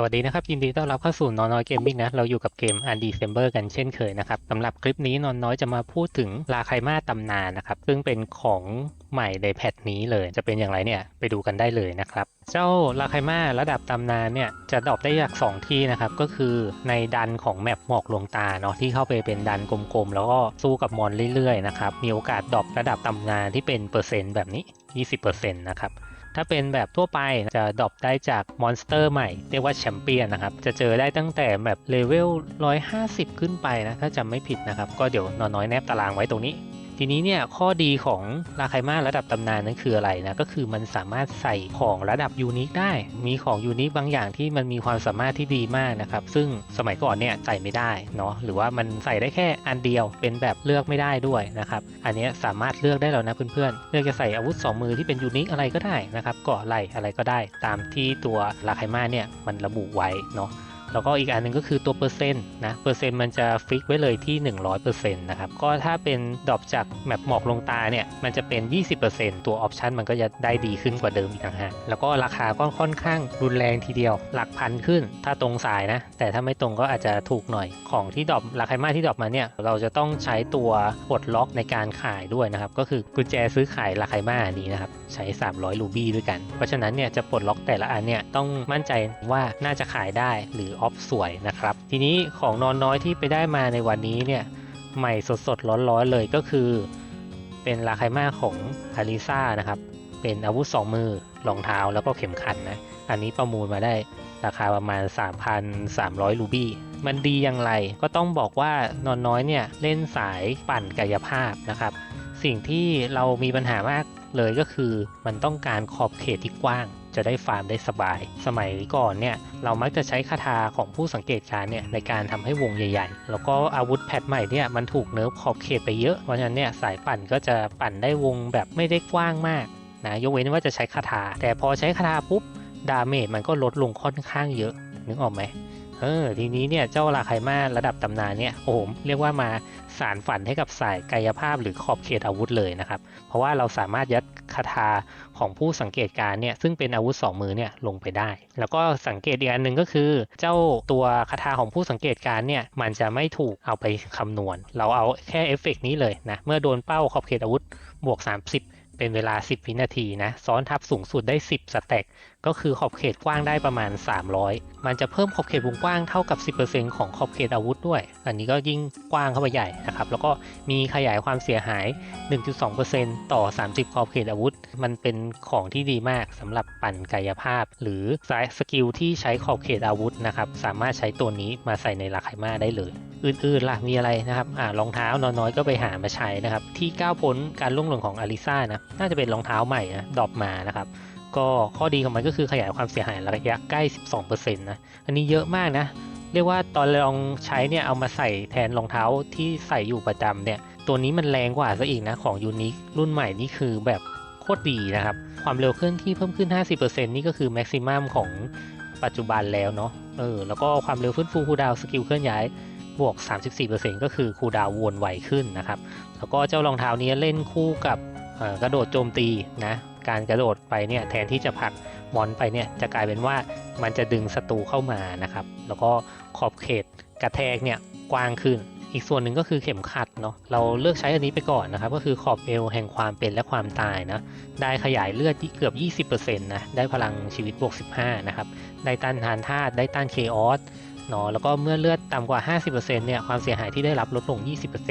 สวัสดีนะครับ ยินดีต้อนรับเข้าสู่นอนน้อยเกมมิ่งนะ เราอยู่กับเกม u n d e c e m b e r กันเช่นเคยนะครับสำหรับคลิปนี้นอนน้อยจะมาพูดถึงลาไคมาตำนานนะครับ ซึ่งเป็นของใหม่ในแพทนี้เลย จะเป็นอย่างไรเนี่ย ไปดูกันได้เลยนะครับ เจ้าลาไคมาระดับตำนานเนี่ย จะดรอปได้จาก 2 ที่นะครับ ก็คือในดันของแมปหมอกลวงตาเนาะที่เข้าไปเป็นดันกลมๆ แล้วก็สู้กับมอนเรื่อยๆนะครับมีโอกาสดรอประดับตำนานที่เป็นเปอร์เซ็นต์แบบนี้ 20%นะครับ ถ้าเป็นแบบทั่วไปจะดรอปได้จากมอนสเตอร์ใหม่ เรียกว่าแชมเปี้ยนนะครับ จะเจอได้ตั้งแต่แบบเลเวล150 ขึ้นไปนะ ถ้าจำไม่ผิดนะครับ ก็เดี๋ยวนอน้อยแนบตารางไว้ตรงนี้ ทีนี้เนี่ยข้อดีของราไคมาระดับตำนานนั้นคืออะไรนะก็คือมันสามารถใส่ของระดับยูนิคได้ มีของยูนิคบางอย่างที่มันมีความสามารถที่ดีมากนะครับซึ่งสมัยก่อนเนี่ยใส่ไม่ได้เนาะหรือว่ามันใส่ได้แค่อันเดียวเป็นแบบเลือกไม่ได้ด้วยนะครับอันนี้สามารถเลือกได้แล้วนะเพื่อนๆเลือกจะใส่อาวุธ 2 มือที่เป็นยูนิคอะไรก็ได้นะครับเกาะไหลอะไรก็ได้ ตามที่ตัวราไคมาเนี่ยมันระบุไว้เนาะ แล้วก็อีกอันหนึงก็คือตัวเปอร์เซ็นต์นะเปอร์เซ็นต์มันจะฟิกไว้เลยที่ 100%นะครับก็ถ้าเป็นดรอปจากแมปหมอกลงตาเนี่ยมันจะเป็น 20%ตัวออปชันมันก็จะได้ดีขึ้นกว่าเดิมอีกต่างหากแล้วก็ราคาก็ค่อนข้างรุนแรงทีเดียว หลักพันขึ้น ถ้าตรงสายนะ แต่ถ้าไม่ตรงก็อาจจะถูกหน่อยของที่ดรอปราคามาที่ดรอปมาเนี่ยเราจะต้องใช้ตัวปลดล็อกในการขายด้วยนะครับก็คือกุญแจซื้อขายราคามาอันนี้นะครับใช้ 300 รูบี้ด้วยกัน เพราะฉะนั้นเนี่ยจะปลดล็อกแต่ละอันเนี่ยต้องมั่นใจว่าน่าจะขายได้หรือออฟสวยนะครับ ทีนี้ของนอนน้อยที่ไปได้มาในวันนี้เนี่ยใหม่สดๆร้อนๆเลยก็คือ เป็นราคามาของอาริซ่านะครับเป็นอาวุธ 2 มือรองเท้าแล้วก็เข็มขัดนะอันนี้ประมูลมาได้ราคาประมาณ 3,300 รูบี้มันดีอย่างไรก็ต้องบอกว่านอนน้อยเนี่ยเล่นสายปั่นกายภาพนะครับ สิ่งที่เรามีปัญหามากเลยก็คือมันต้องการขอบเขตที่กว้าง จะได้ฟาร์มได้สบาย สมัยก่อนเนี่ยเรามักจะใช้คาถาของผู้สังเกตการณ์เนี่ยในการทำให้วงใหญ่ๆ แล้วก็อาวุธแพทใหม่เนี่ยมันถูกเนิร์ฟขอบเขตไปเยอะ เพราะฉะนั้นเนี่ยสายปั่นก็จะปั่นได้วงแบบไม่ได้กว้างมากนะยกเว้นว่าจะใช้คาถาแต่พอใช้คาถาปุ๊บดาเมจมันก็ลดลงค่อนข้างเยอะนึกออกไหม เออทีนี้เนี่ยเจ้าราไคมาระดับตำนานเนี่ยโอ้โหเรียกว่ามาสารฝันให้กับสายกายภาพหรือขอบเขตอาวุธเลยนะครับ เพราะว่าเราสามารถยัดคาถาของผู้สังเกตการณ์เนี่ยซึ่งเป็นอาวุธ 2 มือเนี่ยลงไปได้ แล้วก็สังเกตอีกอันหนึ่งก็คือ เจ้าตัวคาถาของผู้สังเกตการณ์เนี่ยมันจะไม่ถูกเอาไปคำนวณ เราเอาแค่เอฟเฟกต์นี้เลยนะเมื่อโดนเป้าขอบเขตอาวุธบวก 30 เป็นเวลา 10 วินาทีนะซ้อนทับสูงสุดได้ 10 สแต็กก็คือขอบเขตกว้างได้ประมาณ 300 มันจะเพิ่มขอบเขตวงกว้างเท่ากับ 10%ของขอบเขตอาวุธด้วย อันนี้ก็ยิ่งกว้างเข้าไปใหญ่นะครับ แล้วก็มีขยายความเสียหาย 1.2%ต่อ 30 ขอบเขตอาวุธ มันเป็นของที่ดีมากสำหรับปั่นกายภาพ หรือสายสกิลที่ใช้ขอบเขตอาวุธนะครับ สามารถใช้ตัวนี้มาใส่ในราคามาได้เลยอื่นๆล่ะมีอะไรนะครับอ่ารองเท้าน้อยๆก็ไปหามาใช้นะครับ ที่ก้าวพ้นการล่วงหล่นของอาริซ่านะน่าจะเป็นรองเท้าใหม่นะดอปมานะครับ ก็ข้อดีของมันก็คือขยายความเสียหายระยะใกล้ 12%นะ อันนี้เยอะมากนะ เรียกว่าตอนลองใช้เนี่ยเอามาใส่แทนรองเท้าที่ใส่อยู่ประจำเนี่ย ตัวนี้มันแรงกว่าซะอีกนะ ของยูนิครุ่นใหม่นี่คือแบบโคตรดีนะครับ ความเร็วเคลื่อนที่เพิ่มขึ้น 50%นี่ก็คือแม็กซิมัมของปัจจุบันแล้วเนาะ เออ แล้วก็ความเร็วฟื้นฟูคูดาวสกิลเคลื่อนย้ายบวก 34%ก็คือคูดาววนไวขึ้นนะครับ แล้วก็เจ้ารองเท้านี้เล่นคู่กับกระโดดโจมตีนะ การกระโดดไปเนี่ยแทนที่จะผลักมอนไปเนี่ยจะกลายเป็นว่ามันจะดึงศัตรูเข้ามานะครับ แล้วก็ขอบเขตกระแทกเนี่ยกว้างขึ้น อีกส่วนหนึ่งก็คือเข็มขัดเนาะเราเลือกใช้อันนี้ไปก่อนนะครับ ก็คือขอบเอวแห่งความเป็นและความตายนะได้ขยายเลือดเกือบ 20%นะได้พลังชีวิตบวก 15 นะครับ ได้ต้านทานธาตุได้ต้านเคออส เนาะแล้วก็เมื่อเลือดต่ำกว่า 50%เนี่ยความเสียหายที่ได้รับลดลง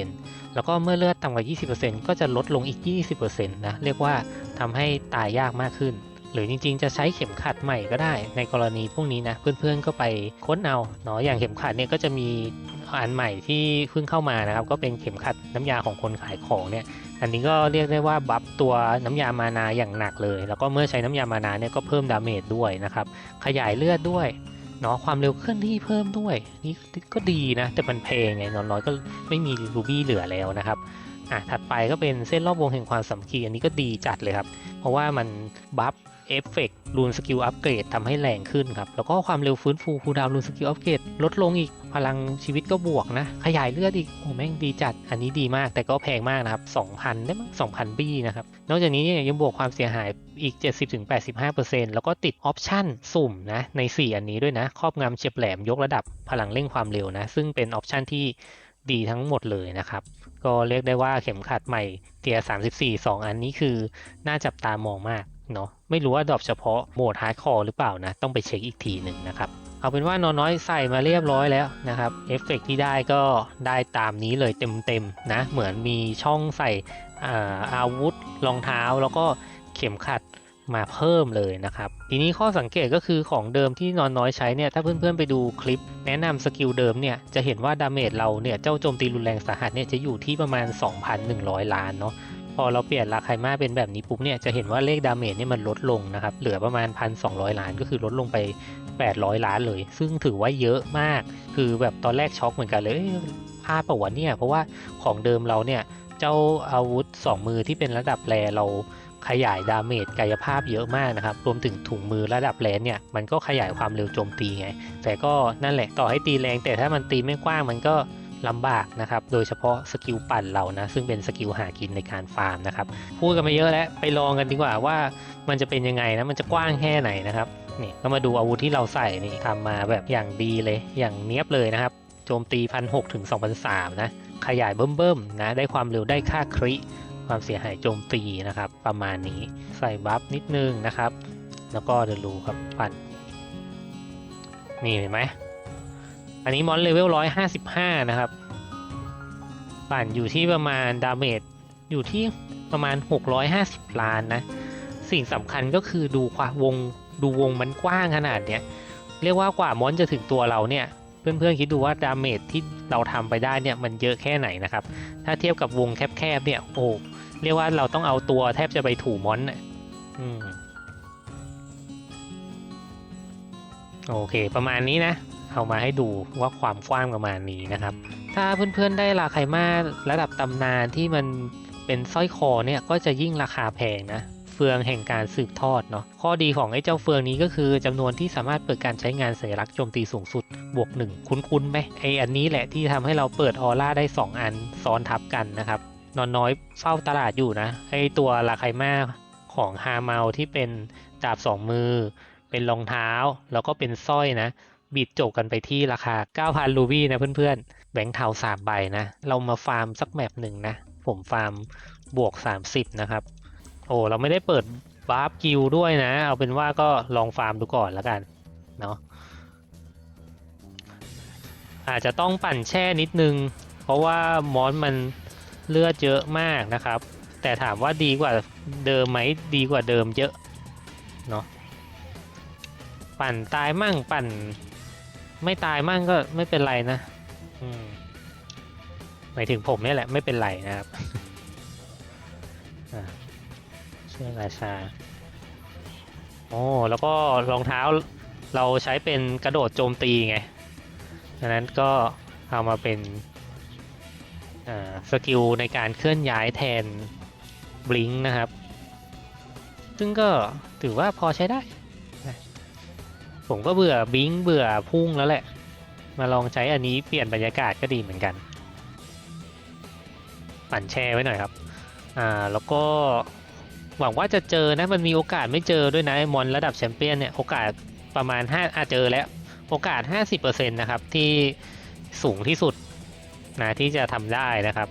20%แล้วก็เมื่อเลือดต่ำกว่า 20%ก็จะลดลงอีก 20%นะเรียกว่าทำให้ตายยากมากขึ้น หรือจริงๆ จะใช้เข็มขัดใหม่ก็ได้ ในกรณีพวกนี้นะเพื่อนๆก็ไปค้นเอาเนาะอย่างเข็มขัดเนี่ยก็จะมีอันใหม่ที่เพิ่งเข้ามานะครับก็เป็นเข็มขัดน้ำยาของคนขายของเนี่ยอันนี้ก็เรียกได้ว่าบัฟตัวน้ำยามานาอย่างหนักเลย แล้วก็เมื่อใช้น้ำยามานาเนี่ยก็เพิ่มดาเมจด้วยนะครับขยายเลือดด้วย เนาะความเร็วเคลื่อนที่เพิ่มด้วย นี่ก็ดีนะ แต่มันแพงไงนอนน้อยก็ไม่มีรูบี้เหลือแล้วนะครับอะถัดไปก็เป็นเส้นรอบวงแห่งความสามัคคีอันนี้ก็ดีจัดเลยครับ เพราะว่ามันบัฟ เอฟเฟกต์รูนสกิลอัปเกรดทำให้แรงขึ้นครับ แล้วก็ความเร็วฟื้นฟูคูลดาวน์รูนสกิลอัปเกรดลดลงอีกพลังชีวิตก็บวกนะ ขยายเลือดอีกโอ้แม่งดีจัด อันนี้ดีมากแต่ก็แพงมากนะครับ 2,000 ได้มั้ง2,000 บี้นะครับ นอกจากนี้เนี่ยยังบวกความเสียหายอีก 70-85%แล้วก็ติดออปชั่นสุ่มนะใน 4 อันนี้ด้วยนะ ครอบงำเฉียบแหลมยกระดับพลังเร่งความเร็วนะ ซึ่งเป็นออปชั่นที่ดีทั้งหมดเลยนะครับ ก็เรียกได้ว่าเข็มขัดใหม่เทีย34 2 อันนี้คือน่าจับตามองมาก เนาะไม่รู้ว่าดรอปเฉพาะโหมดฮาร์ดคอร์หรือเปล่านะ ต้องไปเช็คอีกทีหนึ่งนะครับ เอาเป็นว่านอนน้อยใส่มาเรียบร้อยแล้วนะครับเอฟเฟกต์ที่ได้ก็ได้ตามนี้เลยเต็มๆนะ เหมือนมีช่องใส่อาอาวุธรองเท้าแล้วก็เข็มขัดมาเพิ่มเลยนะครับ ทีนี้ข้อสังเกตก็คือของเดิมที่นอนน้อยใช้เนี่ย ถ้าเพื่อนๆไปดูคลิป แนะนำสกิลเดิมเนี่ย จะเห็นว่าดาเมจเราเนี่ย เจ้าโจมตีรุนแรงสาหัสเนี่ย จะอยู่ที่ประมาณ 2,100 ล้านเนาะ พอเราเปลี่ยนราคามาเป็นแบบนี้ปุ๊บเนี่ยจะเห็นว่าเลขดาเมจเนี่ยมันลดลงนะครับเหลือประมาณ 1,200 ล้านก็คือลดลงไป 800 ล้านเลย ซึ่งถือว่าเยอะมาก คือแบบตอนแรกช็อกเหมือนกันเลยพลาดปล่าวะเนี่ยเพราะว่าของเดิมเราเนี่ยเจ้าอาวุธ 2 มือที่เป็นระดับแรเราขยายดาเมจกายภาพเยอะมากนะครับ รวมถึงถุงมือระดับแรเนี่ย มันก็ขยายความเร็วโจมตีไง แต่ก็นั่นแหละต่อให้ตีแรง แต่ถ้ามันตีไม่กว้างมันก็ ลำบากนะครับ โดยเฉพาะสกิลปั่นเรานะ ซึ่งเป็นสกิลหากินในการฟาร์มนะครับ พูดกันมาเยอะแล้ว ไปลองกันดีกว่าว่ามันจะเป็นยังไงนะ มันจะกว้างแค่ไหนนะครับ นี่ก็มาดูอาวุธที่เราใส่นี่ทำมาแบบอย่างดีเลย อย่างเนี้ยบเลยนะครับ โจมตีพันหถึง2,003นะ ขยายเบิ่มๆนะ ได้ความเร็ว ได้ค่าคริ ความเสียหายโจมตีนะครับ ประมาณนี้ ใส่บัฟนิดนึงนะครับ แล้วก็เดี๋ยวรู้ครับปั่น นี่เห็นไหม อันนี้มอนเลเวล155นะครับ ปั่นอยู่ที่ประมาณดาเมจอยู่ที่ประมาณ 650 ล้านนะ สิ่งสำคัญก็คือดูความวงดูวงมันกว้างขนาดเนี้ย เรียกว่ากว่ามอนจะถึงตัวเราเนี่ย เพื่อนๆคิดดูว่าดาเมจที่เราทำไปได้เนี่ยมันเยอะแค่ไหนนะครับ ถ้าเทียบกับวงแคบๆเนี่ยโอ้เรียกว่าเราต้องเอาตัวแทบจะไปถูมอนน่ะอืมโอเค ประมาณนี้นะ เอามาให้ดูว่าความกว้างประมาณนี้นะครับ ถ้าเพื่อนๆได้ราคามาระดับตำนานที่มันเป็นสร้อยคอเนี่ยก็จะยิ่งราคาแพงนะเฟืองแห่งการสืบทอดเนาะข้อดีของไอ้เจ้าเฟืองนี้ก็คือจำนวนที่สามารถเปิดการใช้งานสัญลักษณ์โจมตีสูงสุดบวกหนึ่งคุ้นๆไหมไอ้อันนี้แหละที่ทำให้เราเปิดออร่าได้ 2 อันซ้อนทับกันนะครับนอนน้อยเฝ้าตลาดอยู่นะไอ้ตัวราไคมาของฮาเมาที่เป็นดาบสองมือ เป็นรองเท้าแล้วก็เป็นสร้อยนะ บิดจบกันไปที่ราคา 9,000 รูบี้นะเพื่อนๆ แบงค์เทา3ใบนะ เรามาฟาร์มสักแมปหนึ่งนะ ผมฟาร์มบวก 30 นะครับ โอ้เราไม่ได้เปิดบาร์ฟกิลด้วยนะ เอาเป็นว่าก็ลองฟาร์มดูก่อนแล้วกัน เนาะอาจจะต้องปั่นแช่นิดนึง เพราะว่ามอนมันเลือดเยอะมากนะครับ แต่ถามว่าดีกว่าเดิมไหมดีกว่าเดิมเยอะเนาะปั่นตายมั่งปั่น ไม่ตายมั่งก็ไม่เป็นไรนะอืมหมายถึงผมนี่แหละไม่เป็นไรนะครับอ่าเชื่อราชาโอ้แล้วก็รองเท้าเราใช้เป็นกระโดดโจมตีไงดังนั้นก็เอามาเป็นอ่าสกิลในการเคลื่อนย้ายแทนบลิงนะครับ ซึ่งก็ถือว่าพอใช้ได้ ผมก็เบื่อบิงเบื่อพุ่งแล้วแหละ มาลองใช้อันนี้เปลี่ยนบรรยากาศก็ดีเหมือนกันปั่นแชร์ไว้หน่อยครับ อ่า แล้วก็หวังว่าจะเจอนะ มันมีโอกาสไม่เจอด้วยนะมอนระดับแชมเปี้ยนเนี่ย โอกาสประมาณ5อาจเจอแล้ว โอกาส 50%นะครับ ที่สูงที่สุดนะที่จะทำได้นะครับ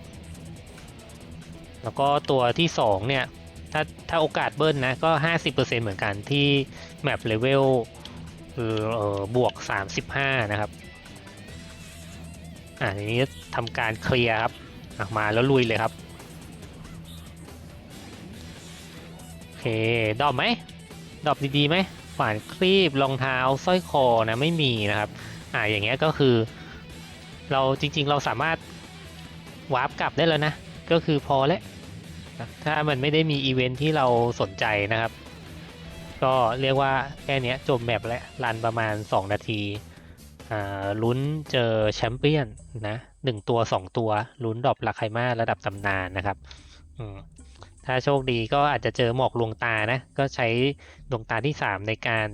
แล้วก็ตัวที่ 2 เนี่ย ถ้าถ้าโอกาสเบิ้ลนะ ก็ 50%เหมือนกันที่แมปเลเวล คือเออบวก 35 นะครับ อ่าทีนี้ทำการเคลียร์ครับอะมาแล้วลุยเลยครับ โอเค ดอปไหม ดอปดีๆไหมฝานคลีบรองเท้าสร้อยคอนะไม่มีนะครับ อ่าอย่างเงี้ยก็คือ เราจริง ๆ เราสามารถวาร์ปกลับได้แล้วนะ ก็คือพอแล้วถ้ามันไม่ได้มีอีเวนท์ที่เราสนใจนะครับ ก็เรียกว่าแค่นี้จบแมปแล้วรันประมาณ 2 นาทีอ่าลุ้นเจอแชมเปี้ยนนะหนึ่งตัวสองตัวลุ้นดรอปราคมาระดับตำนานนะครับถ้าโชคดีก็อาจจะเจอหมอกลวงตานะ ก็ใช้ดวงตาที่สามในการ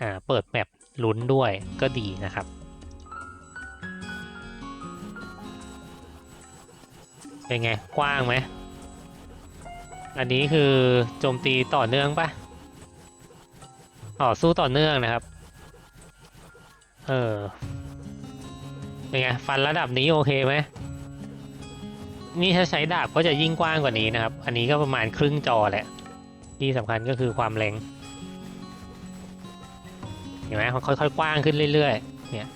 อ่าเปิดแมปลุ้นด้วยก็ดีนะครับเป็นไง กว้างไหม อันนี้คือโจมตีต่อเนื่องปะ อ๋อสู้ต่อเนื่องนะครับ เออเป็นไงฟันระดับนี้โอเคไหมนี่ถ้าใช้ดาบก็จะยิ่งกว้างกว่านี้นะครับ อันนี้ก็ประมาณครึ่งจอแหละ ที่สำคัญก็คือความแรงเห็นไหมมันค่อยๆกว้างขึ้นเรื่อยๆ เนี่ย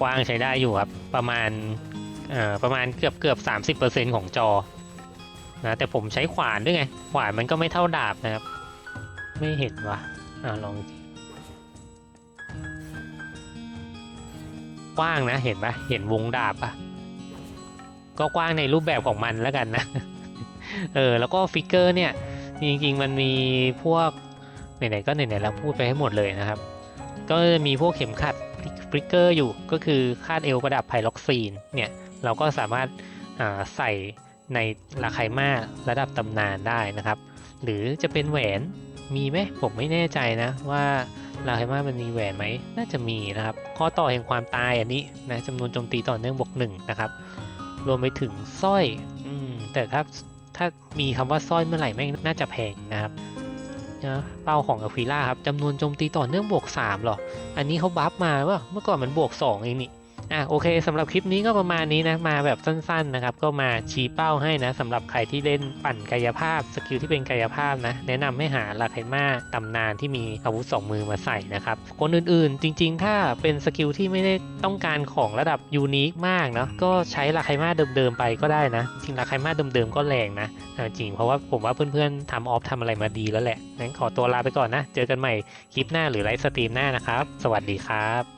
กว้างใช้ได้อยู่ครับ ประมาณเอ่อประมาณเกือบเกือบสามสิบเปอร์เซ็นของจอ นะ แต่ผมใช้ขวานด้วยไง ขวานมันก็ไม่เท่าดาบนะครับ ไม่เห็นว่ะ อ่าลองกว้างนะ เห็นปะเห็นวงดาบปะก็กว้างในรูปแบบของมันแล้วกันนะ เออ แล้วก็ฟิกเกอร์เนี่ย จริงๆ มันมีพวก ไหนๆ ก็ไหนๆ แล้วพูดไปให้หมดเลยนะครับ ก็จะมีพวกเข็มขัดฟิกเกอร์อยู่ก็คือคาดเอวประดับไพล็อกซีนเนี่ย เราก็สามารถอ่าใส่ในราคามาระดับตำนานได้นะครับ หรือจะเป็นแหวน มีไหมผมไม่แน่ใจนะว่าราคามามันมีแหวนไหม น่าจะมีนะครับ ข้อต่อแห่งความตายอันนี้นะจำนวนโจมตีต่อเนื่องบวกหนึ่งนะครับ รวมไปถึงสร้อยอืมแต่ถ้าถ้ามีคำว่าสร้อยเมื่อไหร่แม่งน่าจะแพงนะครับนะเป้าของอควิล่าครับจำนวนโจมตีต่อเนื่องบวก3หรอ อันนี้เขาบัฟมาว่าเมื่อก่อนมันบวก2เองนี่ อะโอเคสำหรับคลิปนี้ก็ประมาณนี้นะมาแบบสั้นๆนะครับก็มาชี้เป้าให้นะสำหรับใครที่เล่นปั่นกายภาพสกิลที่เป็นกายภาพนะแนะนำให้หาลาไคมาตำนานที่มีอาวุธสองมือมาใส่นะครับคนอื่นๆ จริงๆ ถ้าเป็นสกิลที่ไม่ได้ต้องการของระดับยูนิคมากเนาะก็ใช้ลาไคมาเดิมๆไปก็ได้นะ จริงลาไคมาเดิมๆก็แรงนะจริงเพราะว่าผมว่าเพื่อนๆทำออฟทำอะไรมาดีแล้วแหละงั้นขอตัวลาไปก่อนนะ เจอกันใหม่คลิปหน้าหรือไลฟ์สตรีมหน้านะครับ สวัสดีครับ